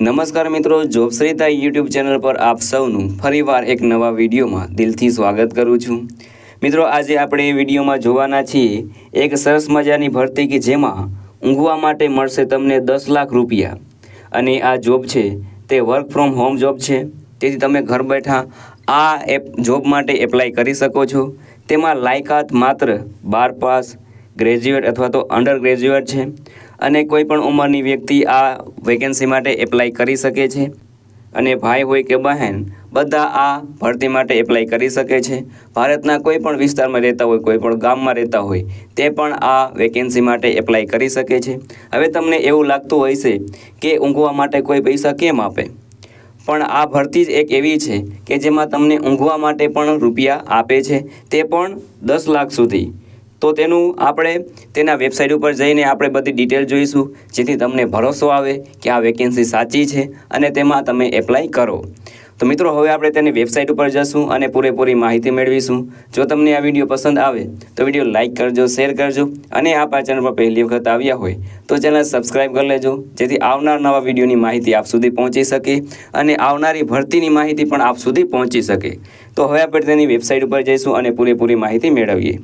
નમસ્કાર મિત્રો, જોબશ્રીતા YouTube channel પર આપ સૌનું ફરીવાર એક નવા વિડીયોમાં દિલથી સ્વાગત કરું છું. મિત્રો, આજે આપણે એ વિડીયોમાં જોવાના છીએ, એક સરસ મજાની ભરતી કે જેમાં ઊંઘવા માટે મળશે તમને દસ લાખ રૂપિયા. અને આ જોબ છે, તે વર્ક ફ્રોમ હોમ જોબ છે. તેથી તમે ઘર બેઠા આ એપ જોબ માટે એપ્લાય કરી શકો છો. તેમાં લાયકાત માત્ર બાર પાસ, ગ્રેજ્યુએટ અથવા તો અંડર ગ્રેજ્યુએટ છે. અને કોઈ પણ ઉંમરની વ્યક્તિ આ વેકેન્સી માટે એપ્લાય કરી શકે છે. અને ભાઈ હોય કે બહેન, બધા આ ભરતી માટે એપ્લાય કરી શકે છે. ભારતના કોઈ પણ વિસ્તારમાં રહેતા હોય, કોઈ પણ ગામમાં રહેતા હોય, તે પણ આ વેકેન્સી માટે એપ્લાય કરી શકે છે. હવે તમને એવું લાગતું હોય છે કે ઊંઘવા માટે કોઈ પૈસા કેમ આપે? પણ આ ભરતી જ એક એવી છે કે જેમાં તમને ઊંઘવા માટે પણ રૂપિયા આપે છે. તે પણ દસ લાખ સુધી. તો તેનું આપણે તેના વેબસાઇટ ઉપર જઈને આપણે બધી ડિટેલ જોઈશું, જેથી તમને ભરોસો આવે કે આ વેકેન્સી સાચી છે અને તેમાં તમે એપ્લાય કરો. તો મિત્રો, હવે આપણે તેની વેબસાઇટ ઉપર જશું અને પૂરેપૂરી માહિતી મેળવીશું. જો તમને આ વીડિયો પસંદ આવે, તો વીડિયો લાઇક કરજો શેર કરજો અને આ ચેનલ પર પહેલી વખત આવ્યા હોય, તો ચેનલ સબસ્ક્રાઇબ કરી લેજો, જેથી આવનાર નવા વિડીયોની માહિતી આપ સુધી પહોંચી શકે અને આવનારી ભરતીની માહિતી પણ આપ સુધી પહોંચી શકે. તો હવે આપણે તેની વેબસાઇટ ઉપર જઈશું અને પૂરેપૂરી માહિતી મેળવીએ.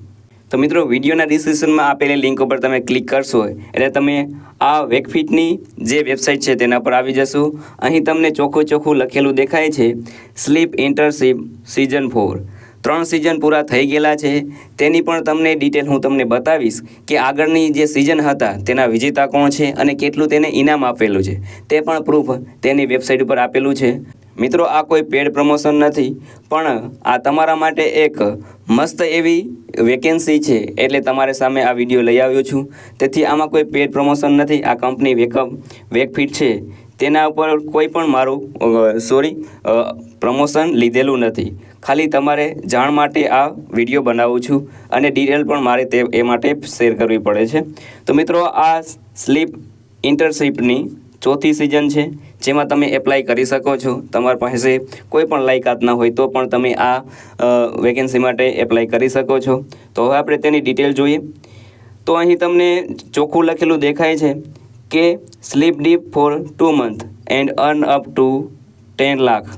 તો મિત્રો, વિડીયોના ડિસ્ક્રિપ્શનમાં આપેલી લિંક ઉપર તમે ક્લિક કરશો, એટલે તમે આ વેકફિટની જે વેબસાઇટ છે તેના પર આવી જશો. અહીં તમને ચોખ્ખું ચોખ્ખું લખેલું દેખાય છે સ્લીપ ઇન્ટરશીપ સિઝન ફોર ત્રણ સિઝન પૂરા થઈ ગયેલા છે. તેની પણ તમને ડિટેલ હું તમને બતાવીશ કે આગળની જે સિઝન હતા, તેના વિજેતા કોણ છે અને કેટલું તેને ઇનામ આપેલું છે. તે પણ પ્રૂફ તેની વેબસાઇટ ઉપર આપેલું છે. મિત્રો, આ કોઈ પેડ પ્રમોશન નથી, પણ આ તમારા માટે એક મસ્ત એવી વેકેન્સી છે, એટલે તમારે સામે આ વીડિયો લઈ આવ્યો છું. તેથી આમાં કોઈ પેડ પ્રમોશન નથી, આ કંપની વેકઅપ વેકફિટ છે. તેના ઉપર કોઈ પણ મારું સોરી પ્રમોશન લીધેલું નથી. ખાલી તમારે જાણ માટે આ વીડિયો બનાવું છું અને ડિટેલ પણ મારે તે, એ માટે શેર કરવી પડે છે. તો મિત્રો, આ સ્લીપ ઇન્ટરશીપની ચોથી સિઝન છે. જેમાં તમે એપ્લાય કરી શકો છો. તમારી પાસે કોઈ પણ લાયકાત ના હોય તો પણ તમે આ વેકેન્સી માટે એપ્લાય કરી શકો છો. તો હવે આપણે તેની ડિટેલ જોઈએ. તો અહીં તમને ચોખ્ખું લખેલું દેખાય છે કે sleep deep for two month and earn up to ten lakh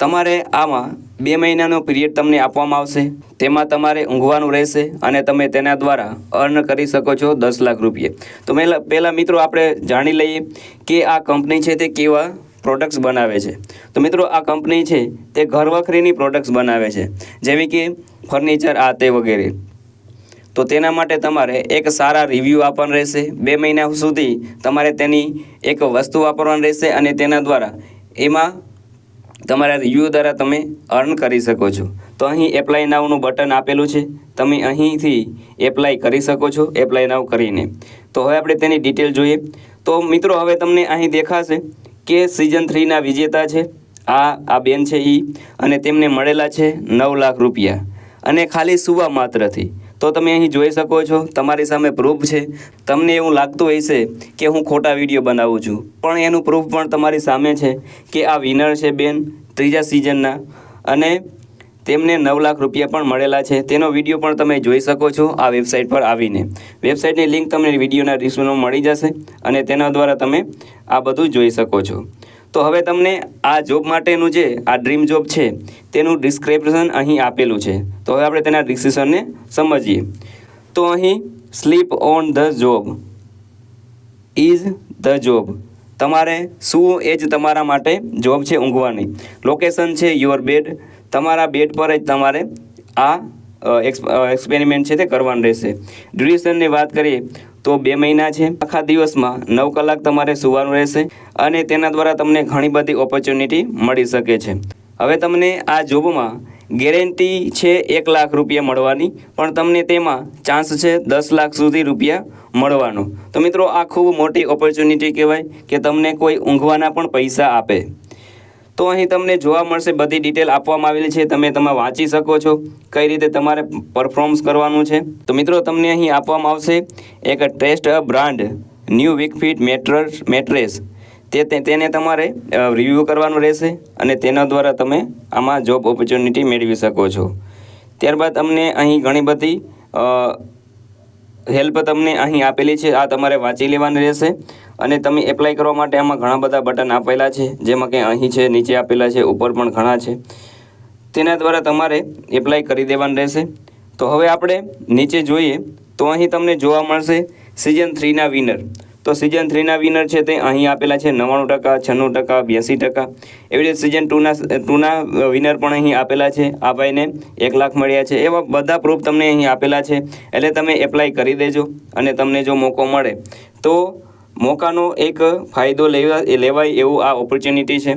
તમારે આમાં બે મહિનાનો પિરિયડ તમને આપવામાં આવશે. તેમાં તમારે ઊંઘવાનું રહેશે અને તમે તેના દ્વારા અર્ન કરી શકો છો દસ લાખ રૂપિયા. તો પહેલાં મિત્રો આપણે જાણી લઈએ કે આ કંપની છે તે કેવા પ્રોડક્ટ્સ બનાવે છે. તો મિત્રો આ કંપની છે તે ઘરવખરીની પ્રોડક્ટ્સ બનાવે છે. જેવી કે ફર્નિચર આ તે વગેરે. તો તેના માટે તમારે એક સારા રિવ્યૂ આપવાનું રહેશે. બે મહિના સુધી તમારે તેની એક વસ્તુ વાપરવાની રહેશે અને તેના દ્વારા એમાં તમારા રિવ્યૂ દ્વારા તમે અર્ન કરી શકો છો. તો અહીં એપ્લાય નાવનું બટન આપેલું છે. તમે અહીંથી એપ્લાય કરી શકો છો એપ્લાય નાવ કરીને. તો હવે આપણે તેની ડિટેલ જોઈએ. તો મિત્રો, હવે તમને અહીં દેખાશે કે સિઝન થ્રીના વિજેતા છે. આ આ બેન છે એ અને તેમને મળેલા છે નવ લાખ રૂપિયા. અને ખાલી સુવા માત્રથી. તો તમે અહીં જોઈ શકો છો, તમારી સામે પ્રૂફ છે. તમને એવું લાગતું હશે કે હું ખોટા વીડિયો બનાવું છું. પણ એનું પ્રૂફ પણ તમારી સામે છે કે આ વિનર છે બેન, ત્રીજા સિઝનના અને તેમને નવ લાખ રૂપિયા પણ મળેલા છે. તેનો વીડિયો પણ તમે જોઈ શકો છો આ વેબસાઇટ પર આવીને. વેબસાઇટની લિંક તમને વિડીયોના ડિસ્ક્રિપ્શનમાં મળી જશે અને તેના દ્વારા તમે આ બધું જોઈ શકો છો. તો હવે તમને આ જોબ માટેનું જે, આ ડ્રીમ જોબ છે, તેનું ડિસ્ક્રિપ્શન અહીં આપેલું છે. તો હવે આપણે તેના ડિસ્ક્રિપ્શનને સમજીએ. તો અહીં sleep on the job is the job તમારે શું એ જ તમારા માટે જોબ છે ઊંઘવાની? લોકેશન છે યોર બેડ તમારા બેડ પર જ તમારે આ એક્સપેરિમેન્ટ છે તે કરવાનું રહેશે. ડ્યુરેશનની વાત કરીએ તો બે મહિના છે. આખા દિવસમાં નવ કલાક તમારે સુવાનું રહેશે અને તેના દ્વારા તમને ઘણી બધી ઓપોર્ચ્યુનિટી મળી શકે છે. હવે તમને આ જોબમાં ગેરંટી છે એક લાખ રૂપિયા મળવાની, પણ તમને તેમાં ચાન્સ છે દસ લાખ સુધી રૂપિયા મળવાનો. તો મિત્રો, આ ખૂબ મોટી ઓપોર્ચ્યુનિટી કહેવાય કે તમને કોઈ ઊંઘવાના પણ પૈસા આપે. તો અહીં તમને જોવા મળશે બધી ડિટેલ આપવામાં આવેલી છે. તમે તમે વાંચી શકો છો કઈ રીતે તમારે પરફોર્મન્સ કરવાનું છે. તો મિત્રો, તમને અહીં આપવામાં આવશે એક test a brand new Wakefit mattress mattress તે તેને તમારે રિવ્યૂ કરવાનું રહેશે અને તેના દ્વારા તમે આમાં જોબ ઓપોર્ચ્યુનિટી મેળવી શકો છો. ત્યારબાદ અમને અહીં ઘણી બધી હેલ્પ તમને અહીં આપેલી છે, આ તમારે વાંચી લેવાની રહેશે. અને તમે એપ્લાય કરવા માટે આમાં ઘણા બધા બટન આપેલા છે, જેમાં કે અહીં છે, નીચે આપેલા છે, ઉપર પણ ઘણા છે. તેના દ્વારા તમારે એપ્લાય કરી દેવાનું રહેશે. તો હવે આપણે નીચે જોઈએ, તો અહીં તમને જોવા મળશે સિઝન થ્રીના વિનર તો સિઝન થ્રીના વિનર છે તે અહીં આપેલા છે નવ્વાણું ટકા, છન્નું ટકા, બ્યાસી ટકા. એવી રીતે સિઝન ટુના ટુના વિનર પણ અહીં આપેલા છે. આ ભાઈને એક લાખ મળ્યા છે. એવા બધા પ્રૂફ તમને અહીં આપેલા છે. એટલે તમે એપ્લાય કરી દેજો અને તમને જો મોકો મળે, તો મોકાનો એક ફાયદો લેવા, લેવાય એવું આ ઓપોર્ચ્યુનિટી છે.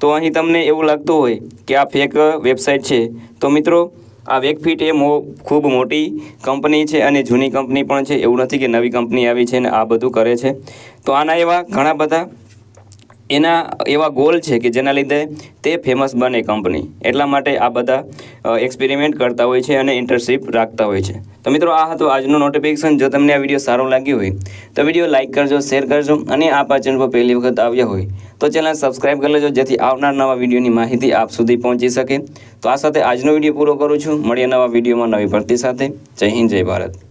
તો અહીં તમને એવું લાગતું હોય કે આ ફેક વેબસાઇટ છે. તો મિત્રો આ વેકફિટ એ મો ખૂબ મોટી કંપની છે અને જૂની કંપની પણ છે. એવું નથી કે નવી કંપની આવી છે અને આ બધું કરે છે. તો આના એવા ઘણા બધા એના એવા ગોલ છે કે જેના લીધે તે ફેમસ બને કંપની એટલા માટે આ બધા એક્સપેરિમેન્ટ કરતા હોય છે અને ઇન્ટર્નશીપ રાખતા હોય છે. તો મિત્રો, આ હતું આજનું નોટિફિકેશન જો તમને આ વીડિયો સારો લાગ્યો હોય, તો વીડિયો લાઇક કરજો શેર કરજો અને આ ચેનલ પર પહેલી વખત આવ્યા હોય, તો ચેનલ સબસ્ક્રાઈબ કરી લેજો, જેથી આવનાર નવા વિડીયોની માહિતી આપ સુધી પહોંચી શકે. તો આ સાથે આજનો વીડિયો પૂરો કરું છું. મળીએ નવા વિડીયોમાં નવી ભરતી સાથે. જય હિન્દ, જય ભારત.